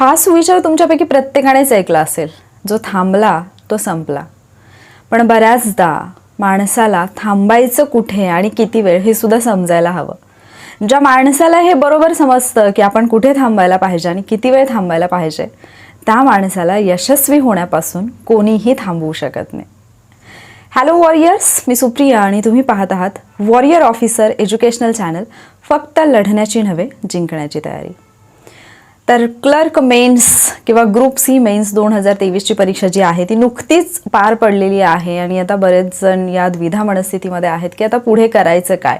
हा सुविचार तुमच्यापैकी प्रत्येकानेच ऐकला असेल. जो थांबला तो संपला. पण बऱ्याचदा माणसाला थांबायचं कुठे आणि किती वेळ हे सुद्धा समजायला हवं. ज्या माणसाला हे बरोबर समजतं की आपण कुठे थांबायला पाहिजे आणि किती वेळ थांबायला पाहिजे त्या माणसाला यशस्वी होण्यापासून कोणीही थांबवू शकत नाही. हॅलो वॉरियर्स मी सुप्रिया आणि तुम्ही पाहत आहात वॉरियर ऑफिसर एज्युकेशनल चॅनल फक्त लढण्याची नव्हे जिंकण्याची तयारी. तर क्लर्क मेन्स किंवा ग्रुप सी मेन्स दोन हजार तेवीसची परीक्षा जी आहे ती नुकतीच पार पडलेली आहे आणि आता बरेच जण या द्विधा मनस्थितीमध्ये आहेत की आता पुढे करायचं काय.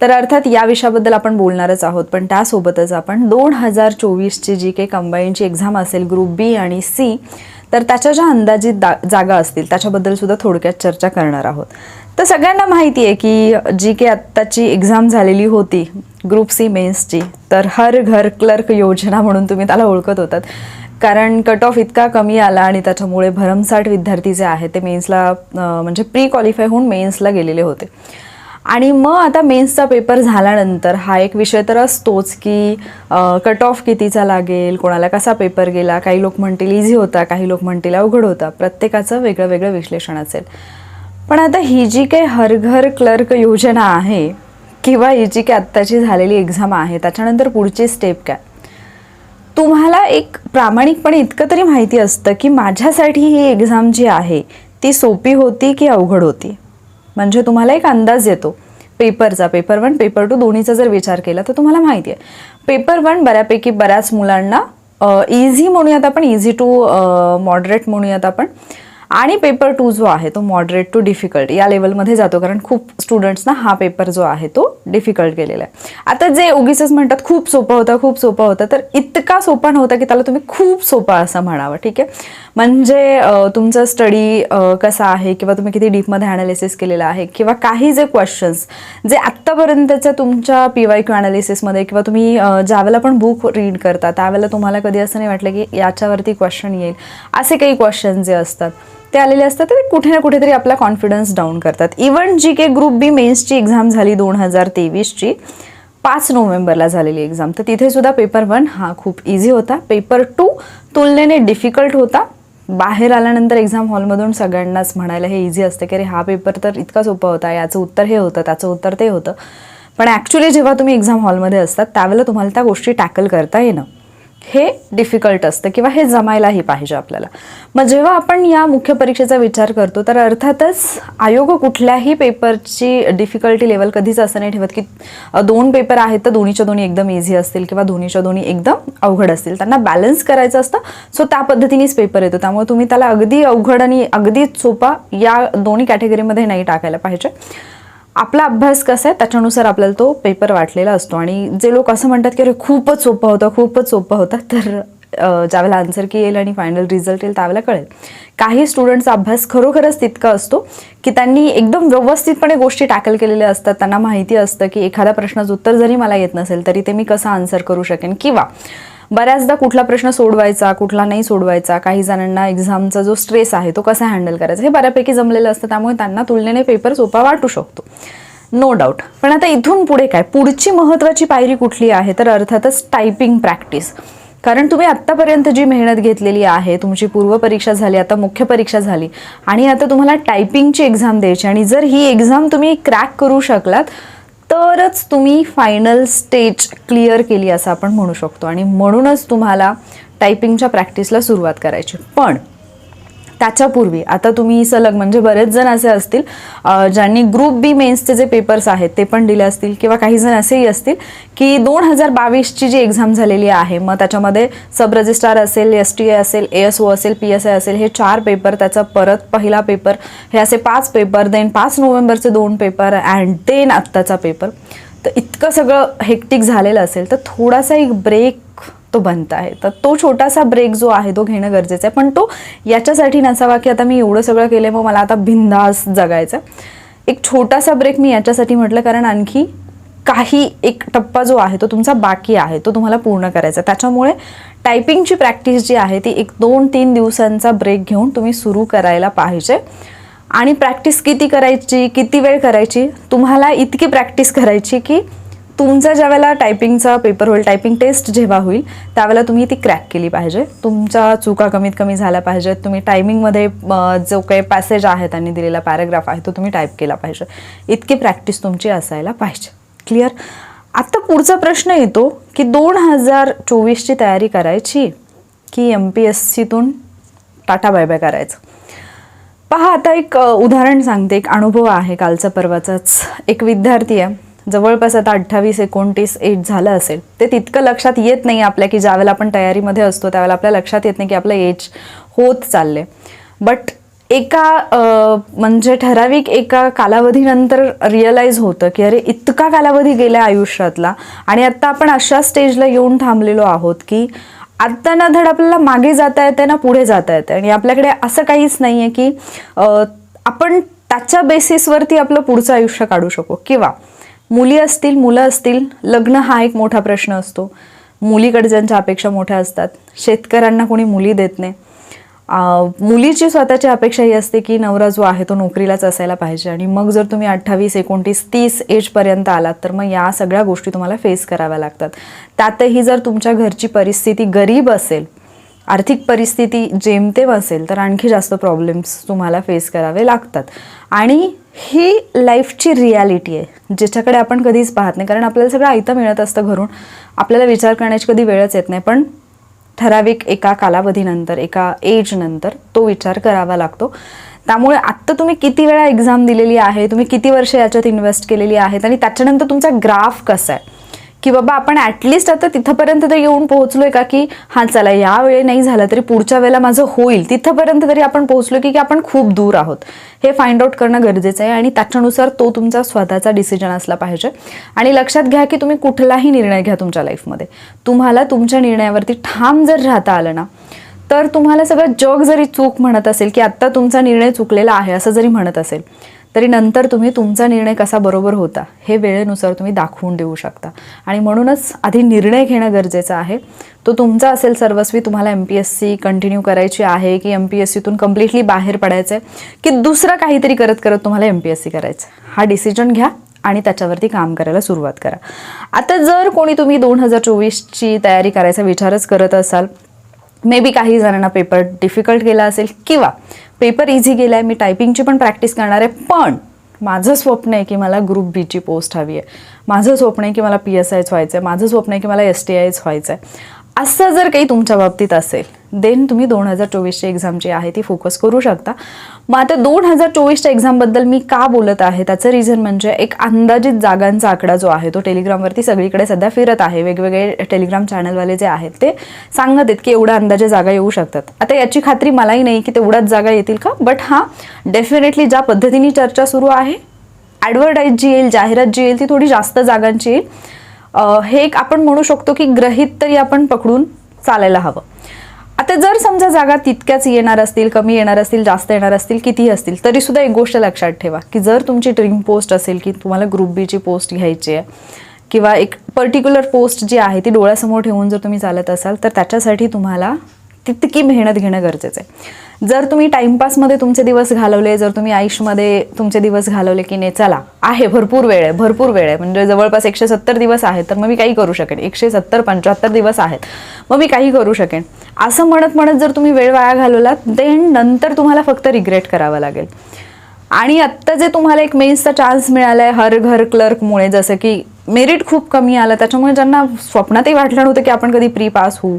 तर अर्थात या विषयाबद्दल आपण बोलणारच आहोत पण त्यासोबतच आपण दोन हजार चोवीसची जी काही कंबाईनची एक्झाम असेल ग्रुप बी आणि सी तर त्याच्या ज्या अंदाजित दा जागा असतील त्याच्याबद्दल सुद्धा थोडक्यात चर्चा करणार आहोत. तर सगळ्यांना माहिती आहे की जी काही आत्ताची एक्झाम झालेली होती ग्रुप सी मेन्सची तर हर घर क्लर्क योजना म्हणून तुम्ही त्याला ओळखत होतात. कारण कट ऑफ इतका कमी आला आणि त्याच्यामुळे भरमसाठ विद्यार्थी जे आहेत ते मेन्सला म्हणजे प्री क्वालिफाय होऊन मेन्सला गेलेले होते. आणि मग आता मेन्सचा पेपर झाल्यानंतर हा एक विषय तर असतोच की कट ऑफ कितीचा लागेल कोणाला कसा पेपर गेला काही लोक म्हणतील इझी होता काही लोक म्हणतील अवघड होता. प्रत्येकाचं वेगळं वेगळं विश्लेषण असेल. पण आता ही जी काही हर घर क्लर्क योजना आहे किंवा ही जी काही आत्ताची झालेली एक्झाम आहे त्याच्यानंतर पुढची स्टेप काय? तुम्हाला एक प्रामाणिकपणे इतकं तरी माहिती असतं की माझ्यासाठी ही एक्झाम जी आहे ती सोपी होती की अवघड होती? म्हणजे तुम्हाला एक अंदाज येतो. पेपरचा पेपर वन पेपर टू दोन्हीचा जर विचार केला तर तुम्हाला माहिती आहे. पेपर वन बऱ्यापैकी बऱ्याच मुलांना इझी म्हणूयात आपण इझी टू मॉडरेट म्हणूयात आपण. आणि पेपर टू जो आहे तो मॉडरेट टू डिफिकल्ट या लेवलमध्ये जातो. कारण खूप स्टुडंट्सना हा पेपर जो आहे तो डिफिकल्ट गेलेला आहे. आता जे उगीच म्हणतात खूप सोपं होतं खूप सोपं होतं तर इतका सोपा नव्हता की त्याला तुम्ही खूप सोपा असं म्हणावं ठीक आहे? म्हणजे तुमचा स्टडी कसा आहे किंवा तुम्ही किती डीपमध्ये ॲनालिसिस केलेला आहे किंवा काही जे क्वेश्चन्स जे आत्तापर्यंतच्या तुमच्या पी वाय क्यू ॲनालिसिसमध्ये किंवा तुम्ही ज्यावेळेला पण बुक रीड करता त्यावेळेला तुम्हाला कधी असं नाही वाटलं की याच्यावरती क्वेश्चन येईल. असे काही क्वेश्चन जे असतात. ते आलेले असतात ते कुठे ना कुठेतरी आपला कॉन्फिडन्स डाऊन करतात. इवन जी के ग्रुप बी मेन्सची एक्झाम झाली दोन हजार तेवीसची पाच नोव्हेंबरला झालेली एक्झाम तर तिथे सुद्धा पेपर वन हा खूप इझी होता. पेपर टू तुलनेने डिफिकल्ट होता. बाहेर आल्यानंतर एक्झाम हॉलमधून सगळ्यांनाच म्हणायला हे इझी असते की अरे हा पेपर तर इतका सोपा होता याचं उत्तर हे होतं त्याचं उत्तर ते होतं. पण ॲक्च्युली जेव्हा तुम्ही एक्झाम हॉलमध्ये असतात त्यावेळेला तुम्हाला त्या गोष्टी टॅकल करता येणं. हे डिफिकल्ट असतं किंवा हे जमायलाही पाहिजे आपल्याला. मग जेव्हा आपण या मुख्य परीक्षेचा विचार करतो तर अर्थातच आयोग कुठल्याही पेपरची डिफिकल्टी लेवल कधीच असं नाही ठेवत की दोन पेपर आहेत तर दोन्हीच्या दोन्ही एकदम इझी असतील किंवा दोन्हीच्या दोन्ही एकदम अवघड असतील. त्यांना बॅलन्स करायचं असतं सो त्या पद्धतीनेच पेपर येतो. त्यामुळे तुम्ही त्याला अगदी अवघड आणि अगदी सोपा या दोन्ही कॅटेगरीमध्ये नाही टाकायला पाहिजे. आपला अभ्यास कसा आहे त्याच्यानुसार आपल्याला तो पेपर वाटलेला असतो. आणि जे लोक असं म्हणतात की अरे खूपच सोपं होतं खूपच सोपं होतं तर ज्यावेळेला आन्सर की येईल आणि फायनल रिझल्ट येईल त्यावेळेला कळेल. काही स्टुडंटचा अभ्यास खरोखरच तितका असतो की त्यांनी एकदम व्यवस्थितपणे गोष्टी टॅकल केलेल्या असतात. त्यांना माहिती असतं की एखाद्या प्रश्नाचं उत्तर जरी मला येत नसेल तरी ते मी कसं आन्सर करू शकेन? किंवा बऱ्याचदा कुठला प्रश्न सोडवायचा कुठला नाही सोडवायचा काही जणांना एक्झामचा जो स्ट्रेस आहे तो कसा हँडल करायचा हे बऱ्यापैकी जमलेलं असतं. त्यामुळे त्यांना तुलनेने पेपर सोपा वाटू शकतो. नो डाऊट पण आता इथून पुढे काय? पुढची महत्त्वाची पायरी कुठली आहे? तर अर्थातच टायपिंग प्रॅक्टिस कारण तुम्ही आत्तापर्यंत जी मेहनत घेतलेली आहे तुमची पूर्वपरीक्षा झाली आता मुख्य परीक्षा झाली आणि आता तुम्हाला टायपिंगची एक्झाम द्यायची आणि जर ही एक्झाम तुम्ही क्रॅक करू शकलात तरच तुम्ही फायनल स्टेज क्लिअर केली असं आपण म्हणू शकतो. आणि म्हणूनच तुम्हाला टायपिंगच्या प्रॅक्टिसला सुरुवात करायची. पण त्याच्यापूर्वी आता तुम्ही सलग म्हणजे बरेच जण असे असतील ज्यांनी ग्रुप बी मेन्सचे जे पेपर्स आहेत ते पण दिले असतील किंवा काही जण असेही असतील की दोन हजार बावीसची जी एक्झाम झालेली आहे मग त्याच्यामध्ये सब रजिस्ट्रार असेल एस टी ए असेल ए एस ओ असेल पी एस आय असेल हे चार पेपर त्याचा परत पहिला पेपर हे असे पाच पेपर देन पाच नोव्हेंबरचे दोन पेपर अँड देन आत्ताचा पेपर तर इतकं सगळं हेक्टिक झालेलं असेल तर थोडासा एक ब्रेक तो बनत आहे. तर तो छोटासा ब्रेक जो आहे तो घेणं गरजेचं आहे. पण तो याच्यासाठी नसावा की आता मी एवढं सगळं केलं मग मला आता बिंदास जगायचं एक छोटासा ब्रेक मी याच्यासाठी म्हटलं कारण आणखी काही एक टप्पा जो आहे तो तुमचा बाकी आहे तो तुम्हाला पूर्ण करायचा आहे. त्याच्यामुळे टायपिंगची प्रॅक्टिस जी आहे ती एक दोन तीन दिवसांचा ब्रेक घेऊन तुम्ही सुरू करायला पाहिजे. आणि प्रॅक्टिस किती करायची किती वेळ करायची तुम्हाला इतकी प्रॅक्टिस करायची की तुमचा ज्यावेळेला टायपिंगचा पेपर होईल टायपिंग टेस्ट जेव्हा होईल त्यावेळेला तुम्ही ती क्रॅक केली पाहिजे. तुमच्या चुका कमीत कमी झाल्या पाहिजेत. तुम्ही टायमिंगमध्ये जो काही पॅसेज आहे त्यांनी दिलेला पॅराग्राफ आहे तो तुम्ही टाईप केला पाहिजे. इतकी प्रॅक्टिस तुमची असायला पाहिजे. क्लिअर आत्ता पुढचा प्रश्न येतो की दोन हजार चोवीसची तयारी करायची की एम पी एस सीतून टाटा बाय बाय करायचं. पहा आता एक उदाहरण सांगते. एक अनुभव आहे कालचा परवाचाच. एक विद्यार्थी आहे. जवळपास आता अठ्ठावीस एकोणतीस एज झालं असेल. ते तितकं लक्षात येत नाही आपल्या की ज्यावेळेला आपण तयारीमध्ये असतो त्यावेळेला आपल्या लक्षात येत नाही की आपलं एज होत चालले बट एका म्हणजे ठराविक एका कालावधीनंतर रिअलाईज होतं की अरे इतका कालावधी गेला आयुष्यातला. आणि आत्ता आपण अशा स्टेजला येऊन थांबलेलो आहोत की आत्ता ना धड आपल्याला मागे जाता येते ना पुढे जाता येते आणि आपल्याकडे असं काहीच नाही आहे की आपण त्याच्या बेसिसवरती आपलं पुढचं आयुष्य काढू शकू. किंवा मुली असतील मुलं असतील लग्न हा एक मोठा प्रश्न असतो. मुलीकडच्यांच्या अपेक्षा मोठ्या असतात. शेतकऱ्यांना कोणी मुली देत नाही. मुलीची स्वतःची अपेक्षा ही असते की नवरा जो आहे तो नोकरीलाच असायला पाहिजे. आणि मग जर तुम्ही अठ्ठावीस एकोणतीस तीस एजपर्यंत आलात तर मग या सगळ्या गोष्टी तुम्हाला फेस कराव्या लागतात. त्यातही जर तुमच्या घरची परिस्थिती गरीब असेल आर्थिक परिस्थिती जेमतेम असेल तर आणखी जास्त प्रॉब्लेम्स तुम्हाला फेस करावे लागतात. आणि ही लाईफची रियालिटी आहे ज्याच्याकडे आपण कधीच पाहत नाही. कारण आपल्याला सगळं आयतं मिळत असतं घरून. आपल्याला विचार करण्याची कधी वेळच येत नाही पण ठराविक एका कालावधीनंतर एका एजनंतर तो विचार करावा लागतो. त्यामुळे आत्ता तुम्ही किती वेळा एक्झाम दिलेली आहे तुम्ही किती वर्ष याच्यात इन्व्हेस्ट केलेली आहेत आणि त्याच्यानंतर तुमचा ग्राफ कसा आहे? की बाबा आपण ॲटलिस्ट आता तिथंपर्यंत तर येऊन पोहोचलोय का की हा चला यावेळी नाही झालं तरी पुढच्या वेळेला माझं होईल. तिथंपर्यंत तरी आपण पोहोचलो की की आपण खूप दूर आहोत. हे फाइंड आउट करणं गरजेचं आहे आणि त्याच्यानुसार तो तुमचा स्वतःचा डिसिजन असला पाहिजे. आणि लक्षात घ्या की तुम्ही कुठलाही निर्णय घ्या तुमच्या लाईफमध्ये तुम्हाला तुमच्या निर्णयावरती ठाम जर राहता आलं ना तर तुम्हाला सगळं जग जरी चूक म्हणत असेल की आत्ता तुमचा निर्णय चुकलेला आहे असं जरी म्हणत असेल तरी नंतर तुम्ही तुमचा निर्णय कसा बरोबर होता हे वेळेनुसार तुम्ही दाखवून देऊ शकता. आणि म्हणूनच आधी निर्णय घेणं गरजेचं आहे. तो तुमचा असेल सर्वस्वी तुम्हाला M P S C continue करायची आहे की एम पी एस सीतून कम्प्लिटली बाहेर पडायचं आहे की दुसरं काहीतरी करत करत तुम्हाला एम पी एस सी करायचं हा डिसिजन घ्या आणि त्याच्यावरती काम करायला सुरुवात करा. आता जर कोणी तुम्ही दोन हजार चोवीसची तयारी करायचा विचारच करत असाल मे बी काही जणांना पेपर डिफिकल्ट गेला असेल किंवा पेपर इझी गेला आहे मी टायपिंगची पण प्रॅक्टिस करणार आहे पण माझं स्वप्न आहे की मला ग्रुप बीची पोस्ट हवी आहे. माझं स्वप्न आहे की मला पी एस आयच व्हायचं आहे माझं स्वप्न आहे की मला एस टी आयच व्हायचं आहे असं जर काही तुमच्या बाबतीत असेल देन तुम्ही दोन हजार चोवीसची एक्झाम जी आहे ती फोकस करू शकता. मग आता दोन हजार चोवीसच्या एक्झामबद्दल मी का बोलत आहे? त्याचं रिझन म्हणजे एक अंदाजित जागांचा आकडा जो आहे तो टेलिग्रामवरती सगळीकडे सध्या फिरत आहे. वेगवेगळे टेलिग्राम चॅनलवाले जे आहेत ते सांगत आहेत की एवढ्या अंदाजे जागा येऊ शकतात. आता याची खात्री मलाही नाही की तेवढ्याच जागा येतील का बट हां डेफिनेटली ज्या पद्धतीने चर्चा सुरू आहे ॲडव्हर्टाईज जी येईल जाहिरात जी येईल ती थोडी जास्त जागांची येईल. हे एक आपण म्हणू शकतो की ग्रहित तरी आपण पकडून चालायला हवं. आता जर समजा जागा तितक्याच येणार असतील कमी येणार असतील जास्त येणार असतील कितीही असतील तरी सुद्धा एक गोष्ट लक्षात ठेवा की जर तुमची ड्रीम पोस्ट असेल की तुम्हाला ग्रुप बीची पोस्ट घ्यायची आहे किंवा एक पर्टिक्युलर पोस्ट जी आहे ती डोळ्यासमोर ठेवून जर तुम्ही चालत असाल तर त्याच्यासाठी तुम्हाला तितकी मेहनत घेणं गरजेचं आहे. जर तुम्ही टाइमपासमध्ये तुमचे दिवस घालवले जर तुम्ही आयुष्यमध्ये तुमचे दिवस घालवले की नाही चला आहे भरपूर वेळ आहे भरपूर वेळ आहे. म्हणजे जवळपास एकशे सत्तर दिवस आहेत तर मग मी काही करू शकेन. एकशे सत्तर पंच्याहत्तर दिवस आहेत मग मी काही करू शकेन. असं म्हणत म्हणत जर तुम्ही वेळ वाया घालवलात देन नंतर तुम्हाला फक्त रिग्रेट करावं लागेल. आणि आत्ता जे तुम्हाला एक मेन्सचा चान्स मिळाला आहे हर घर क्लर्कमुळे जसं की मेरिट खूप कमी आलं त्याच्यामुळे ज्यांना स्वप्नातही वाटलं नव्हतं की आपण कधी प्री पास होऊ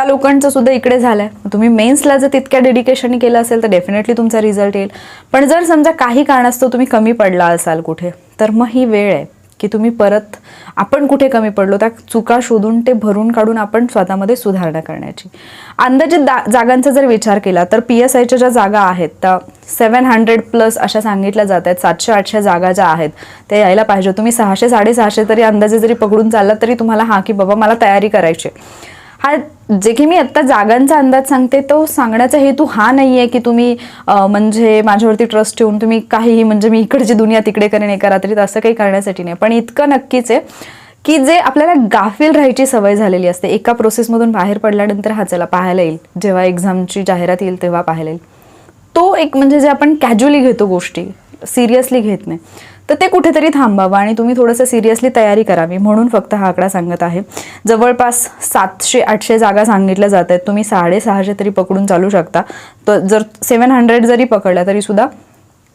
त्या लोकांचं सुद्धा इकडे झालं आहे तुम्ही मेन्सला जर तितक्या डेडिकेशन केलं असेल तर डेफिनेटली तुमचा रिझल्ट येईल. पण जर समजा काही कारणास्तव तुम्ही कमी पडला असाल कुठे तर मग ही वेळ आहे की तुम्ही परत आपण कुठे कमी पडलो त्या चुका शोधून ते भरून काढून आपण स्वतःमध्ये सुधारणा करण्याची. अंदाजित दा जागांचा जर विचार केला तर पी एस आयच्या ज्या जागा आहेत त्या सेवन हंड्रेड प्लस अशा सांगितल्या जात आहेत सातशे आठशे जागा ज्या आहेत त्या यायला पाहिजे. तुम्ही सहाशे साडेसहाशे तरी अंदाजे जरी पकडून चाललात तरी तुम्हाला हा की बाबा मला तयारी करायची आहे. हा जे की मी आत्ता जागांचा अंदाज सांगते तो सांगण्याचा हेतू हा नाही आहे की तुम्ही म्हणजे माझ्यावरती ट्रस्ट ठेवून तुम्ही काहीही म्हणजे मी इकडची दुनिया तिकडे करेन एका रात्रीत असं काही करण्यासाठी नाही. पण इतकं नक्कीच आहे की जे आपल्याला गाफील राहायची सवय झालेली असते. एका प्रोसेसमधून बाहेर पडल्यानंतर हा चला पाहायला येईल. जेव्हा एक्झामची जाहिरात येईल तेव्हा पाहायला येईल. तो एक म्हणजे जे आपण कॅज्युअली घेतो गोष्टी सिरियसली घेत नाही. तर ते कुठेतरी थांबावं आणि तुम्ही थोडंसं सिरियसली तयारी करावी म्हणून फक्त हा आकडा सांगत आहे. जवळपास सातशे आठशे जागा सांगितल्या जात आहेत. तुम्ही साडेसहाशे तरी पकडून चालू शकता. तर जर सेवन हंड्रेड जरी पकडल्या तरीसुद्धा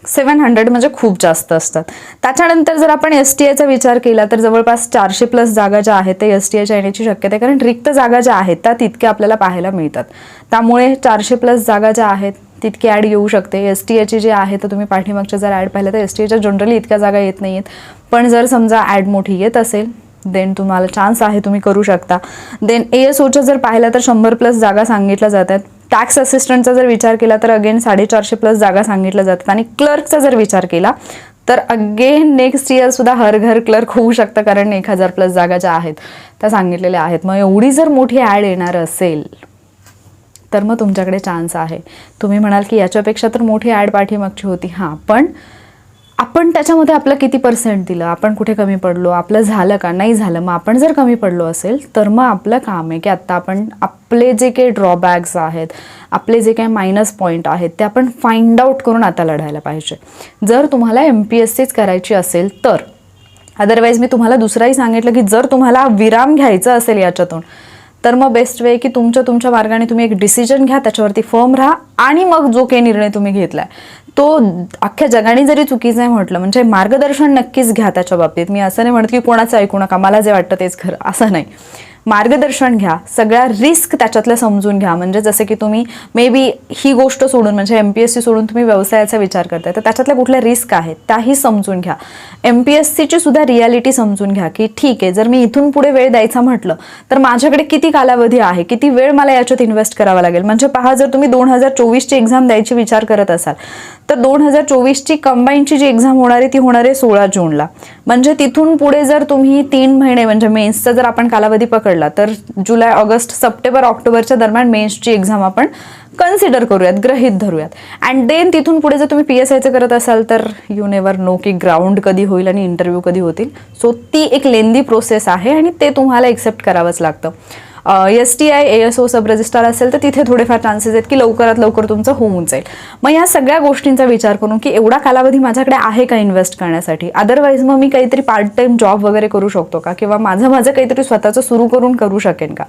सेवन हंड्रेड म्हणजे खूप जास्त असतात. त्याच्यानंतर जर आपण एस टी आयचा विचार केला तर जवळपास चारशे प्लस जागा ज्या आहेत ते एस टी आयच्या येण्याची शक्यता आहे. कारण रिक्त जागा ज्या आहेत त्या तितक्या आपल्याला पाहायला मिळतात. त्यामुळे चारशे प्लस जागा ज्या आहेत तितकी ॲड येऊ शकते. एस टी एची जी आहे तर तुम्ही पाठीमागच्या जर ॲड पाहिलं तर एस टी एच्या जनरली इतक्या जागा येत नाही आहेत पण जर समजा ॲड मोठी येत असेल देन तुम्हाला चान्स आहे तुम्ही करू शकता. देन ए एस ओच्या जर पाहिलं तर शंभर प्लस जागा सांगितल्या जातात. टॅक्स असिस्टंटचा जर विचार केला तर अगेन साडेचारशे प्लस जागा सांगितल्या जातात. आणि क्लर्कचा जर विचार केला तर अगेन नेक्स्ट इयर सुद्धा हर घर क्लर्क होऊ शकतं कारण एक हजार प्लस जागा ज्या आहेत त्या सांगितलेल्या आहेत. मग एवढी जर मोठी ॲड येणार असेल तर मग तुमच्याकडे चान्स आहे. तुम्ही म्हणाल की याच्यापेक्षा तर मोठी ॲड पाठीमागची होती. हां पण आपण त्याच्यामध्ये आपलं किती पर्सेंट दिलं? आपण कुठे कमी पडलो? आपलं झालं का? नाही झालं. मग आपण जर कमी पडलो असेल तर मग आपलं काम आहे की आत्ता आपण आपले जे काही ड्रॉबॅक्स आहेत आपले जे काही मायनस पॉईंट आहेत ते आपण फाइंड आउट करून आता लढायला पाहिजे. जर तुम्हाला एम पी एस सीच करायची असेल तर. अदरवाईज मी तुम्हाला दुसराही सांगितलं की जर तुम्हाला विराम घ्यायचा असेल याच्यातून तर मग बेस्ट वे की तुमच्या तुमच्या मार्गाने तुम्ही एक डिसिजन घ्या त्याच्यावरती फर्म राहा आणि मग जो काही निर्णय तुम्ही घेतलाय. तो अख्ख्या जगाने जरी चुकीचं आहे म्हटलं म्हणजे मार्गदर्शन नक्कीच घ्या त्याच्या बाबतीत. मी असं नाही म्हणत की कोणाचं ऐकू नका मला जे वाटतं तेच खरं असं नाही. मार्गदर्शन घ्या सगळ्या रिस्क त्याच्यातल्या समजून घ्या. म्हणजे जसं की तुम्ही मे बी ही गोष्ट सोडून म्हणजे एम पी एस सी सोडून तुम्ही व्यवसायाचा विचार करताय तर त्याच्यातल्या कुठल्या रिस्क आहेत त्याही समजून घ्या. एम पी एस सीची सुद्धा रियालिटी समजून घ्या की ठीक आहे जर मी इथून पुढे वेळ द्यायचा म्हटलं तर माझ्याकडे किती कालावधी आहे किती वेळ मला याच्यात इन्व्हेस्ट करावा लागेल? म्हणजे पहा जर तुम्ही दोन हजार चोवीसची एक्झाम द्यायची विचार करत असाल तर दोन हजार चोवीसची कंबाईनची जी एक्झाम होणार आहे ती होणार आहे सोळा जूनला. म्हणजे तिथून पुढे जर तुम्ही तीन महिने म्हणजे मेन्सचा जर आपण कालावधी पकडला तर जुलै ऑगस्ट सप्टेंबर ऑक्टोबरच्या दरम्यान मेन्सची एक्झाम आपण कन्सिडर करूयात ग्रहित धरूयात. अँड देन तिथून पुढे जर तुम्ही पी एस आयचं करत असाल तर यू नेवर नो की ग्राउंड कधी होईल आणि इंटरव्ह्यू कधी होतील. सो ती एक लेंदी प्रोसेस आहे आणि ते तुम्हाला एक्सेप्ट करावंच लागतं. S T I A S O sub registrar असेल तर तिथे थोडेफार चान्सेस आहेत की लवकरात लवकर तुमचं होऊन जाईल. मग या सगळ्या गोष्टींचा विचार करून की एवढा कालावधी माझ्याकडे आहे का इन्व्हेस्ट करण्यासाठी? अदरवाईज मग मी काहीतरी पार्ट टाइम जॉब वगैरे करू शकतो का? किंवा माझं माझं काहीतरी स्वतःचं सुरू करून करू शकेन का?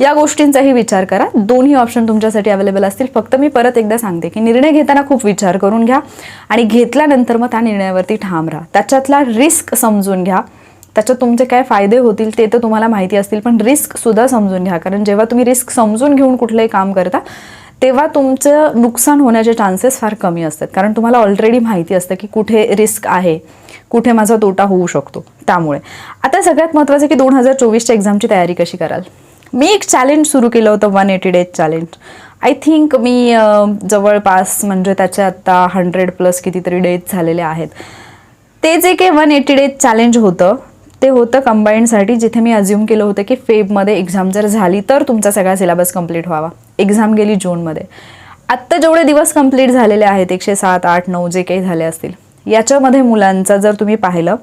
या गोष्टींचाही विचार करा. दोन्ही ऑप्शन तुमच्यासाठी अवेलेबल असतील. फक्त मी परत एकदा सांगते की निर्णय घेताना खूप विचार करून घ्या आणि घेतल्यानंतर मग त्या निर्णयावरती ठाम राहा. त्याच्यातला रिस्क समजून घ्या. त्याच्यात तुमचे काय फायदे होतील ते तर तुम्हाला माहिती असतील पण रिस्क सुद्धा समजून घ्या. कारण जेव्हा तुम्ही रिस्क समजून घेऊन कुठलंही काम करता तेव्हा तुमचं नुकसान होण्याचे चान्सेस फार कमी असतात. कारण तुम्हाला ऑलरेडी माहिती असतं की कुठे रिस्क आहे कुठे माझा तोटा होऊ शकतो. त्यामुळे आता सगळ्यात महत्त्वाचं की दोन हजार चोवीसच्या एक्झामची तयारी कशी कराल? मी एक चॅलेंज सुरू केलं होतं one eighty days challenge I think मी जवळपास म्हणजे त्याचे आत्ता हंड्रेड प्लस कितीतरी डेज झालेले आहेत. ते जे काही वन एटी डेज चॅलेंज होतं ते होतं कंबाईंडसाठी जिथे मी अज्युम केलं होतं की फेबमध्ये एक्झाम जर झाली तर तुमचा सगळा सिलेबस कंप्लीट व्हावा. एक्झाम गेली जूनमध्ये. आत्ता जेवढे दिवस कंप्लीट झालेले आहेत एकशे सात आठ नऊ जे काही झाले असतील याच्यामध्ये मुलांचा जर तुम्ही पाहिलं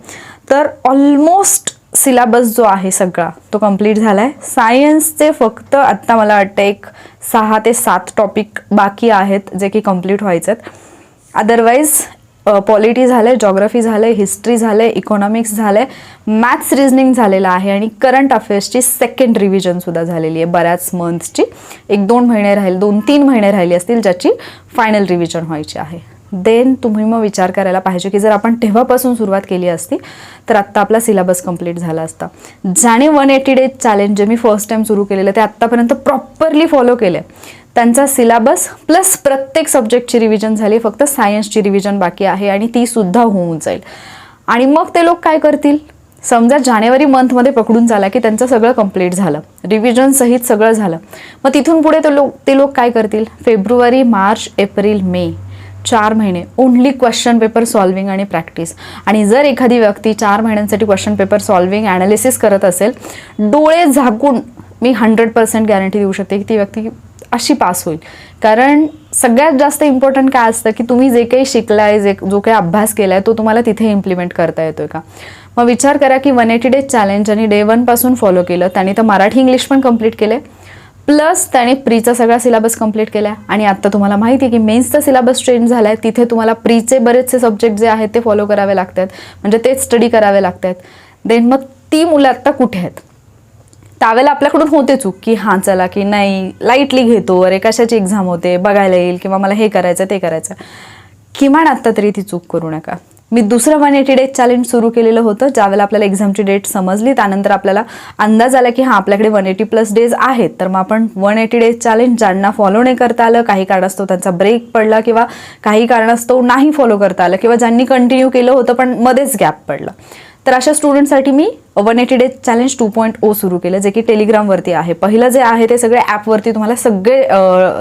तर ऑलमोस्ट सिलेबस जो आहे सगळा तो कंप्लीट झाला आहे सायन्सचे फक्त आत्ता मला वाटतं एक सहा ते सात टॉपिक बाकी आहेत जे की कंप्लीट व्हायचे आहेत अदरवाईज पॉलिटी झालं आहे जॉग्रफी झालं आहे हिस्ट्री झालं आहे इकॉनॉमिक्स झालं आहे मॅथ्स रिजनिंग झालेलं आहे आणि करंट अफेअर्सची सेकंड रिव्हिजनसुद्धा झालेली आहे बऱ्याच मंथ्सची एक दोन महिने राहील दोन तीन महिने राहिली असतील ज्याची फायनल रिव्हिजन व्हायची आहे. देन तुम्ही मग विचार करायला पाहिजे की जर आपण तेव्हापासून सुरुवात केली असती तर आत्ता आपला सिलेबस कंप्लीट झाला असता. ज्याने वन एटी डेज चॅलेंज जे मी फर्स्ट टाइम सुरू केलेलं ते आत्तापर्यंत प्रॉपरली फॉलो केलं त्यांचा सिलेबस प्लस प्रत्येक सब्जेक्टची रिव्हिजन झाली फक्त सायन्सची रिव्हिजन बाकी आहे आणि ती सुद्धा होऊन जाईल. आणि मग ते लोक काय करतील? समजा जानेवारी मंथमध्ये पकडून झाला की त्यांचं सगळं कंप्लीट झालं. रिव्हिजन सहित सगळं झालं. मग तिथून पुढे ते लोक ते लोक काय करतील? फेब्रुवारी मार्च एप्रिल मे. चार महिने ओन्ली क्वेश्चन पेपर सॉल्विंग आणि प्रॅक्टिस आणि जर एखादी व्यक्ती चार महिन्यांसाठी क्वेश्चन पेपर सॉल्विंग ॲनालिसिस करत असेल डोळे झाकून मी हंड्रेड पर्सेंट गॅरंटी देऊ शकते की ती व्यक्ती अशी पास होईल. कारण सगळ्यात जास्त इम्पॉर्टंट काय असतं की तुम्ही जे काही शिकलाय जे जो काही अभ्यास केलाय तो तुम्हाला तिथे इम्प्लिमेंट करता येतोय का? मग विचार करा की वन एटी डेज चॅलेंज आणि डे वनपासून फॉलो केलं त्याने तर मराठी इंग्लिश पण कंप्लीट केले प्लस त्याने प्रीचा सगळा सिलेबस कंप्लीट केला आणि आत्ता तुम्हाला माहिती आहे की मेन्सचा सिलेबस चेंज झाला आहे तिथे तुम्हाला प्रीचे बरेचसे सब्जेक्ट जे आहेत ते फॉलो करावे लागतात. म्हणजे तेच स्टडी करावे लागतात. देन मग ती मुलं आत्ता कुठे आहेत? त्यावेळेला आपल्याकडून होते चूक की हां चला की नाही लाईटली घेतो. अरे कशाची एक्झाम होते? बघायला येईल किंवा मला हे करायचं ते करायचं किमान आत्ता तरी ती चूक करू नका. मी दुसरं वन एटी डेज चॅलेंज सुरू केलेलं होतं ज्यावेळेला आपल्याला एक्झामची डेट समजली त्यानंतर आपल्याला अंदाज आला की हा आपल्याकडे वन एटी प्लस डेज आहेत. तर मग आपण वन एटी डेज चॅलेंज ज्यांना फॉलो नाही करता आलं काही कारणास्तव त्यांचा ब्रेक पडला किंवा काही कारणास्तव नाही फॉलो करता आलं किंवा ज्यांनी कंटिन्यू केलं होतं पण मध्येच गॅप पडला. तर अशा स्टुडंटसाठी मी one eighty days challenge two point O सुरू केलं जे की टेलिग्रामवरती आहे. पहिलं जे आहे ते सगळे ॲपवरती तुम्हाला सगळे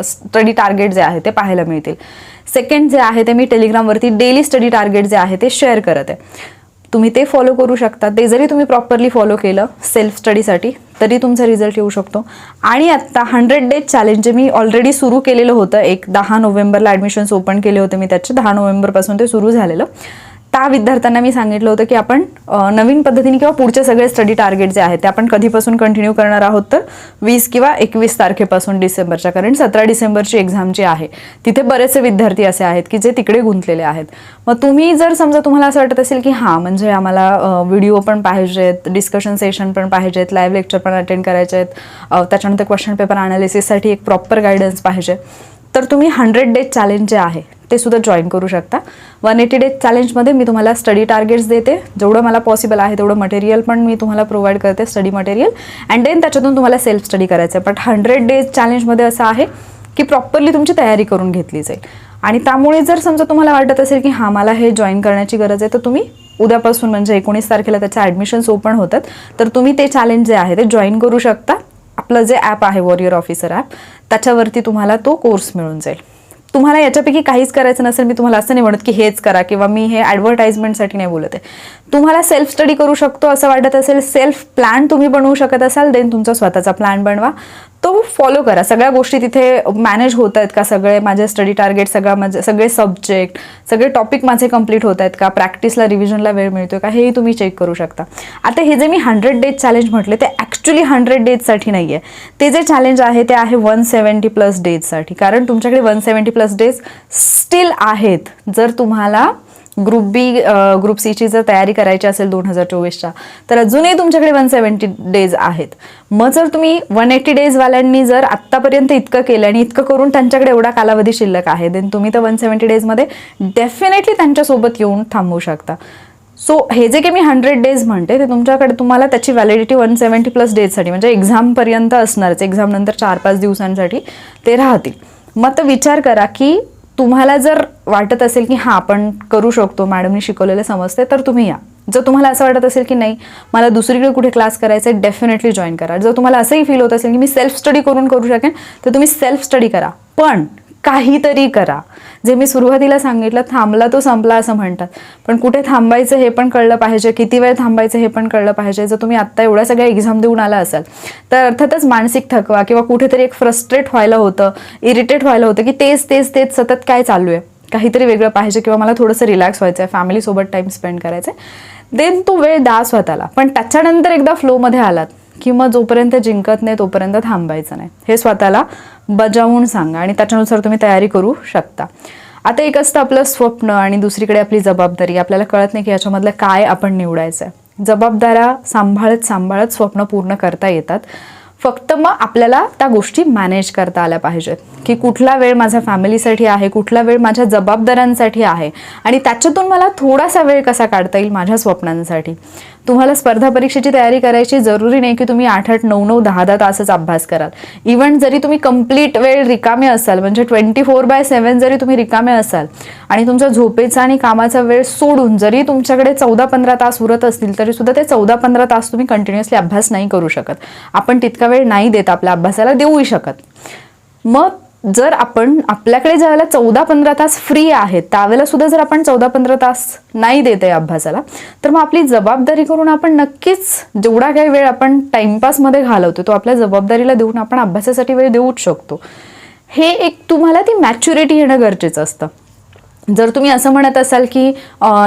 स्टडी टार्गेट जे आहे ते पाहायला मिळतील. सेकंड जे आहे ते मी टेलिग्रामवरती डेली स्टडी टार्गेट जे आहे ते शेअर करत आहे. तुम्ही ते फॉलो करू शकता. ते जरी तुम्ही प्रॉपरली फॉलो केलं सेल्फ स्टडीसाठी तरी तुमचा रिझल्ट येऊ शकतो. आणि आत्ता हंड्रेड डेज चॅलेंज जे मी ऑलरेडी सुरू केलेलं होतं एक दहा नोव्हेंबरला ॲडमिशन्स ओपन केले होते मी त्याचे दहा नोव्हेंबरपासून ते सुरू झालेलं. त्या विद्यार्थ्यांना मी सांगितलं होतं की आपण नवीन पद्धतीने किंवा पुढचे सगळे स्टडी टार्गेट जे आहेत ते आपण कधीपासून कंटिन्यू करणार आहोत तर वीस किंवा एकवीस तारखेपासून डिसेंबरच्या. कारण सतरा डिसेंबरची एक्झाम जी आहे तिथे बरेचसे विद्यार्थी असे आहेत की जे तिकडे गुंतलेले आहेत. मग तुम्ही जर समजा तुम्हाला असं वाटत असेल की हां म्हणजे आम्हाला व्हिडिओ पण पाहिजेत डिस्कशन सेशन पण पाहिजेत लाईव्ह लेक्चर पण अटेंड करायचे आहेत त्याच्यानंतर क्वेश्चन पेपर अनालिसिससाठी एक प्रॉपर गायडन्स पाहिजे. तर तुम्ही हंड्रेड डेज चॅलेंज जे आहे ते सुद्धा जॉईन करू शकता. वन एटी डेज चॅलेंजमध्ये मी तुम्हाला स्टडी टार्गेट्स देते. जेवढं मला पॉसिबल आहे तेवढं मटेरियल पण मी तुम्हाला प्रोव्हाइड करते स्टडी मटेरियल अँड देन त्याच्यातून तुम्हाला सेल्फ स्टडी करायचं आहे बट हंड्रेड डेज चॅलेंजमध्ये असं आहे की प्रॉपरली तुमची तयारी करून घेतली जाईल. आणि त्यामुळे जर समजा तुम्हाला वाटत असेल की हां मला हे जॉईन करण्याची गरज आहे तर तुम्ही उद्यापासून म्हणजे एकोणीस तारखेला त्याच्या ॲडमिशन्स ओपन होतात. तर तुम्ही ते चॅलेंज जे आहे ते जॉईन करू शकता. आपलं जे ॲप आहे वॉरियर ऑफिसर ॲप त्याच्यावरती तुम्हाला तो कोर्स मिळून जाईल. तुम्हाला याच्यापैकी काहीच करायचं नसेल मी तुम्हाला असं नाही म्हणत की हेच करा किंवा मी हे ॲडव्हर्टाईजमेंटसाठी नाही बोलत आहे. तुम्हाला सेल्फ स्टडी करू शकतो असं वाटत असेल सेल्फ प्लॅन तुम्ही बनवू शकत असाल देन तुमचा स्वतःचा प्लॅन बनवा. तो फॉलो करा. सगळ्या गोष्टी तिथे मॅनेज होत आहेत का सगळे? माझे स्टडी टार्गेट सगळा माझे सगळे सब्जेक्ट सगळे टॉपिक माझे कंप्लीट होत आहेत का? प्रॅक्टिसला रिव्हिजनला वेळ मिळतोय का? हेही तुम्ही चेक करू शकता. आता हे जे मी हंड्रेड डेज चॅलेंज म्हटले ते ॲक्च्युली हंड्रेड डेजसाठी नाही आहे ते जे चॅलेंज आहे ते आहे वन सेवन्टी प्लस डेजसाठी कारण तुमच्याकडे one seventy plus days still आहेत. जर तुम्हाला ग्रुप बी ग्रुप सीची जर तयारी करायची असेल दोन हजार चोवीसच्या तर अजूनही तुमच्याकडे वन सेवन्टी डेज आहेत. मग जर तुम्ही वन एटी डेजवाल्यांनी जर आत्तापर्यंत इतकं केलं आणि इतकं करून त्यांच्याकडे एवढा कालावधी शिल्लक आहे देन तुम्ही तर वन सेवन्टी डेजमध्ये डेफिनेटली त्यांच्यासोबत येऊन थांबवू शकता. सो हे जे काही मी हंड्रेड डेज म्हणते ते तुमच्याकडे तुम्हाला त्याची व्हॅलिडिटी वन सेवन्टी प्लस डेजसाठी म्हणजे एक्झामपर्यंत असणारच एक्झामनंतर चार पाच दिवसांसाठी ते राहतील. मग तर विचार करा की तुम्हाला जर वाटत असेल की हां आपण करू शकतो मॅडमनी शिकवलेलं समजते तर तुम्ही या. जर तुम्हाला असं वाटत असेल की नाही मला दुसरीकडे कुठे क्लास करायचे डेफिनेटली जॉईन करा. जर तुम्हाला असंही फील होत असेल की मी सेल्फ स्टडी करून करू शकेन तर तुम्ही सेल्फ स्टडी करा. पण काहीतरी करा. जे मी सुरुवातीला सांगितलं थांबला तो संपला असं म्हणतात. पण कुठे थांबायचं हे पण कळलं पाहिजे किती वेळ थांबायचं हे पण कळलं पाहिजे. जर तुम्ही आत्ता एवढ्या सगळ्या एक्झाम देऊन आला असाल तर अर्थातच मानसिक थकवा किंवा कुठेतरी एक फ्रस्ट्रेट व्हायला होतं इरिटेट व्हायला होतं की तेच तेच तेच सतत काय चालू आहे? काहीतरी वेगळं पाहिजे किंवा मला थोडंसं रिलॅक्स व्हायचं आहे फॅमिलीसोबत टाईम स्पेंड करायचा आहे. देन तो वेळ द्या स्वतःला. पण त्याच्यानंतर एकदा फ्लोमध्ये आलात किंवा जोपर्यंत जिंकत नाही तोपर्यंत थांबायचं नाही. हे स्वतःला बजावून सांगा आणि त्याच्यानुसार तुम्ही तयारी करू शकता. आता एक असतं आपलं स्वप्न आणि दुसरीकडे आपली जबाबदारी. आपल्याला कळत नाही की याच्यामधलं काय आपण निवडायचं आहे जबाबदाऱ्या सांभाळत सांभाळत स्वप्न पूर्ण करता येतात. फक्त मग आपल्याला त्या गोष्टी मॅनेज करता आल्या पाहिजेत. की कुठला वेळ माझ्या फॅमिलीसाठी आहे कुठला वेळ माझ्या जबाबदाऱ्यांसाठी आहे आणि त्याच्यातून मला थोडासा वेळ कसा काढता येईल माझ्या स्वप्नांसाठी. तुम्हाला स्पर्धा परीक्षेची तयारी करायची जरुरी नाही की तुम्ही आठ आठ नऊ नऊ दहा दहा तासच अभ्यास कराल. इव्हन जरी तुम्ही कंप्लीट वेळ रिकामे असाल म्हणजे ट्वेंटी फोर बाय सेवन जरी तुम्ही रिकामे असाल आणि तुमच्या झोपेचा आणि कामाचा वेळ सोडून जरी तुमच्याकडे चौदा पंधरा तास उरत असतील तरी सुद्धा ते चौदा पंधरा तास तुम्ही कंटिन्युअसली अभ्यास नाही करू शकत. आपण तितका वेळ नाही देत आपल्या अभ्यासाला देऊही शकत. मग जर आपण आपल्याकडे ज्यावेळेला चौदा पंधरा तास फ्री आहेत त्यावेळेला सुद्धा जर आपण चौदा पंधरा तास नाही देत आहे अभ्यासाला तर मग आपली जबाबदारी करून आपण नक्कीच जेवढा काही वेळ आपण टाइमपासमध्ये घालवतो तो आपल्या जबाबदारीला देऊन आपण अभ्यासासाठी वेळ देऊच शकतो. हे एक तुम्हाला ती मॅच्युरिटी येणं गरजेचं असतं. जर तुम्ही असं म्हणत असाल की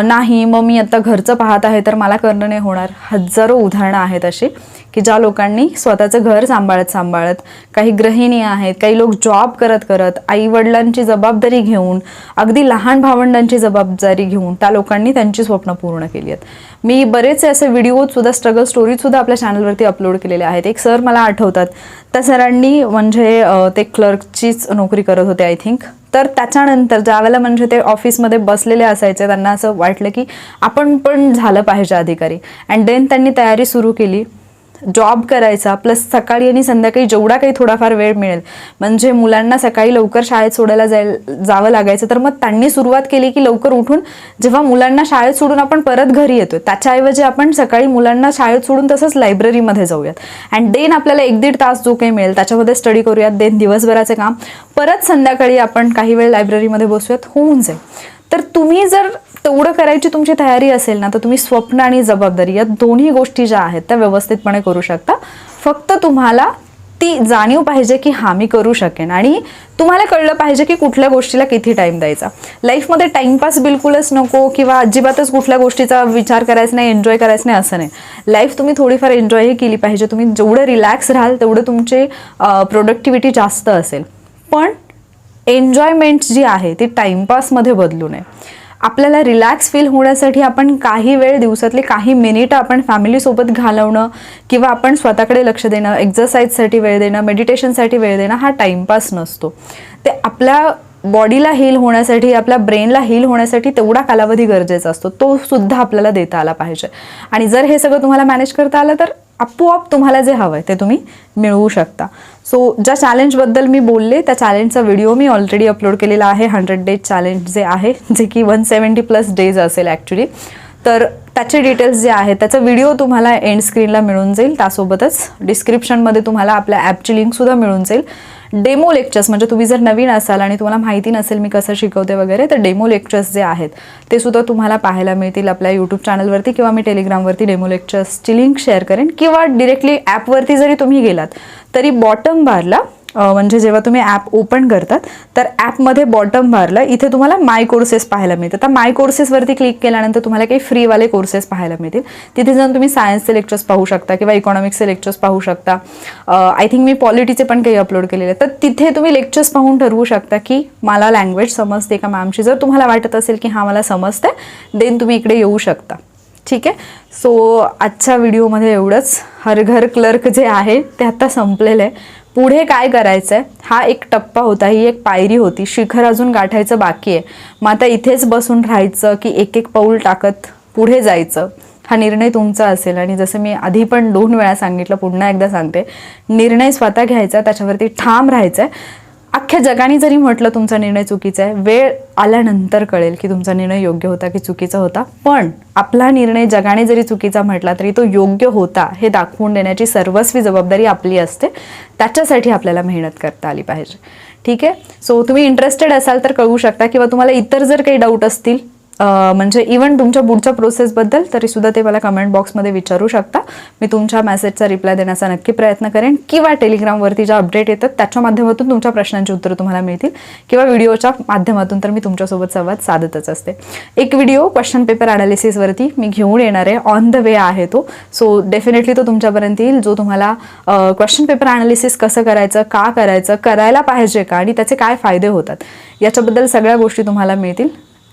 नाही मग मी आता घरचं पाहत आहे तर मला करणं नाही होणार. हजारो उदाहरणं आहेत अशी की ज्या लोकांनी स्वतःचं घर सांभाळत सांभाळत काही गृहिणी आहेत काही लोक जॉब करत करत आई वडिलांची जबाबदारी घेऊन अगदी लहान भावंडांची जबाबदारी घेऊन त्या लोकांनी त्यांची स्वप्न पूर्ण केली आहेत. मी बरेचसे असे व्हिडिओजसुद्धा स्ट्रगल स्टोरीजसुद्धा आपल्या चॅनलवरती अपलोड केलेले आहेत. एक सर मला आठवतात. त्या सरांनी म्हणजे ते क्लर्कचीच नोकरी करत होते आय थिंक तर त्याच्यानंतर ज्यावेळेला म्हणजे ते ऑफिसमध्ये बसलेले असायचे त्यांना असं वाटलं की आपण पण झालं पाहिजे अधिकारी. अँड देन त्यांनी तयारी सुरू केली. जॉब करायचा प्लस सकाळी आणि संध्याकाळी जेवढा काही थोडाफार वेळ मिळेल म्हणजे मुलांना सकाळी लवकर शाळेत सोडायला जाय जावं लागायचं तर मग त्यांनी सुरुवात केली की लवकर उठून जेव्हा मुलांना शाळेत सोडून आपण परत घरी येतोय त्याच्याऐवजी आपण सकाळी मुलांना शाळेत सोडून तसंच लायब्ररीमध्ये जाऊयात. अँड देन आपल्याला एक दीड तास जो काही मिळेल त्याच्यामध्ये स्टडी करूयात देन दिवसभराचे काम. परत संध्याकाळी आपण काही वेळ लायब्ररीमध्ये बसूयात होऊन जाईल. तर तुम्ही जर तेवढं करायची तुमची तयारी असेल ना तर तुम्ही स्वप्न आणि जबाबदारी या दोन्ही गोष्टी ज्या आहेत त्या व्यवस्थितपणे करू शकता. फक्त तुम्हाला ती जाणीव पाहिजे की हा मी करू शकेन. आणि तुम्हाला कळलं पाहिजे की कुठल्या गोष्टीला किती टाइम द्यायचा. लाईफमध्ये टाइमपास बिलकुलच नको किंवा अजिबातच कुठल्या गोष्टीचा विचार करायचा नाही एन्जॉय करायचं नाही असं नाही. लाईफ तुम्ही थोडीफार एन्जॉयही केली पाहिजे. तुम्ही जेवढं रिलॅक्स राहाल तेवढं तुमची प्रोडक्टिव्हिटी जास्त असेल. पण एन्जॉयमेंट जी आहे ती टाईमपासमध्ये बदलू नये आपल्याला रिलॅक्स फील होण्यासाठी आपण काही वेळ दिवसातले काही मिनिट आपण फॅमिलीसोबत घालवणं किंवा आपण स्वतःकडे लक्ष देणं एक्झरसाईजसाठी वेळ देणं मेडिटेशनसाठी वेळ देणं हा टाइमपास नसतो. ते आपल्या बॉडीला हील होण्यासाठी आपल्या ब्रेनला हील होण्यासाठी तेवढा कालावधी गरजेचा असतो. तो सुद्धा आपल्याला देता आला पाहिजे. आणि जर हे सगळं तुम्हाला मॅनेज करता आलं तर आपोआप तुम्हाला जे हवं आहे ते तुम्ही मिळवू शकता. सो ज्या चॅलेंजबद्दल मी बोलले त्या चॅलेंजचा व्हिडिओ मी ऑलरेडी अपलोड केलेला आहे. हंड्रेड डेज चॅलेंज जे आहे जे की वन सेवन्टी प्लस डेज असेल ॲक्च्युली तर त्याचे डिटेल्स जे आहेत त्याचा व्हिडिओ तुम्हाला एंड स्क्रीनला मिळून जाईल. त्यासोबतच डिस्क्रिप्शनमध्ये तुम्हाला आपल्या ॲपची लिंकसुद्धा मिळून जाईल. डेमो लेक्चर्स म्हणजे तुम्ही जर नवीन असाल आणि तुम्हाला माहिती नसेल मी कसं शिकवते वगैरे तर डेमो लेक्चर्स जे आहेत ते सुद्धा तुम्हाला पाहायला मिळतील आपल्या यूट्यूब चॅनलवरती किंवा मी टेलिग्रामवरती डेमो लेक्चर्सची लिंक शेअर करेन. किंवा डिरेक्टली ॲपवरती जरी तुम्ही गेलात तरी बॉटम बारला म्हणजे जेव्हा तुम्ही ॲप ओपन करतात तर ॲपमध्ये बॉटम भरलं इथे तुम्हाला माय कोर्सेस पाहायला मिळतात. तर माय कोर्सेसवरती क्लिक केल्यानंतर तुम्हाला काही फ्रीवाले कोर्सेस पाहायला मिळतील. तिथे जाऊन तुम्ही सायन्सचे लेक्चर्स पाहू शकता किंवा इकॉनॉमिक्सचे लेक्चर्स पाहू शकता. आय थिंक मी पॉलिटीचे पण काही अपलोड केलेले तर तिथे तुम्ही लेक्चर्स पाहून ठरवू शकता की मला लँग्वेज समजते का मॅमची जर तुम्हाला वाटत असेल की हा मला समजते देन तुम्ही इकडे येऊ शकता. ठीक आहे? सो आजच्या व्हिडिओमध्ये एवढंच. हर घर क्लर्क जे आहे ते आता संपलेलं. आहे पुढे काय करायचं आहे हा एक टप्पा होता ही एक पायरी होती. शिखर अजून गाठायचं बाकी आहे. मग आता इथेच बसून राहायचं की एक एक पाऊल टाकत पुढे जायचं? हा निर्णय तुमचा असेल. आणि जसं मी आधी पण दोन वेळा सांगितलं पुन्हा एकदा सांगते. निर्णय स्वतः घ्यायचा त्याच्यावरती ठाम राहायचं आहे अख्ख्या जगाने जरी म्हटलं तुमचा निर्णय चुकीचा आहे वेळ आल्यानंतर कळेल की तुमचा निर्णय योग्य होता की चुकीचा होता. पण आपला निर्णय जगाने जरी चुकीचा म्हटला तरी तो योग्य होता हे दाखवून देण्याची सर्वस्वी जबाबदारी आपली असते. त्याच्यासाठी आपल्याला मेहनत करता आली पाहिजे. ठीक आहे? सो तुम्ही इंटरेस्टेड असाल तर कळवू शकता किंवा तुम्हाला इतर जर काही डाऊट असतील म्हणजे इवन तुमच्या पुढच्या प्रोसेसबद्दल तरी सुद्धा ते मला कमेंट बॉक्समध्ये विचारू शकता. मी तुमच्या मेसेजचा रिप्लाय देण्याचा नक्की प्रयत्न करेन. किंवा टेलिग्रामवरती ज्या अपडेट येतात त्याच्या माध्यमातून तुमच्या प्रश्नांची उत्तरं तुम्हाला मिळतील. किंवा व्हिडिओच्या माध्यमातून तर मी तुमच्यासोबत संवाद साधतच असते. एक व्हिडिओ क्वेश्चन पेपर अनालिसिसवरती मी घेऊन येणार आहे. ऑन द वे आहे तो. सो डेफिनेटली तो तुमच्यापर्यंत येईल. जो तुम्हाला क्वेश्चन पेपर अनालिसिस कसं करायचं का करायचं करायला पाहिजे का आणि त्याचे काय फायदे होतात याच्याबद्दल सगळ्या गोष्टी तुम्हाला मिळतील.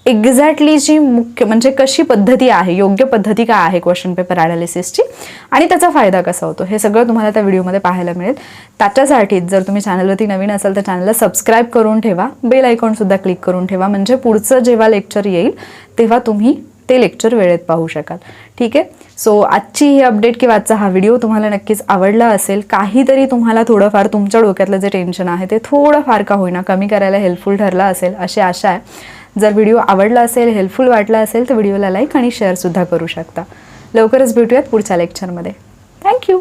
एक्झॅक्टली जी मुख्य म्हणजे कशी पद्धती आहे योग्य पद्धती काय आहे क्वेश्चन पेपर ॲनालिसिसची आणि त्याचा फायदा कसा होतो? हे सगळं तुम्हाला त्या व्हिडिओमध्ये पाहायला मिळेल. त्याच्यासाठी जर तुम्ही चॅनलवरती नवीन असाल तर चॅनलला सबस्क्राईब करून ठेवा. बेल आयकॉनसुद्धा क्लिक करून ठेवा. म्हणजे पुढचं जेव्हा लेक्चर येईल तेव्हा तुम्ही ते लेक्चर वेळेत पाहू शकाल. ठीक आहे? सो आजची ही अपडेट किंवा आजचा हा व्हिडिओ तुम्हाला नक्कीच आवडला असेल. काहीतरी तुम्हाला थोडंफार तुमच्या डोक्यातलं जे टेन्शन आहे ते थोडंफार का होईना कमी करायला हेल्पफुल ठरला असेल अशी आशा आहे. जर व्हिडिओ आवडला असेल हेल्पफुल वाटला असेल तर व्हिडिओला लाईक आणि शेअरसुद्धा करू शकता. लवकरच भेटूयात पुढच्या लेक्चरमध्ये थँक्यू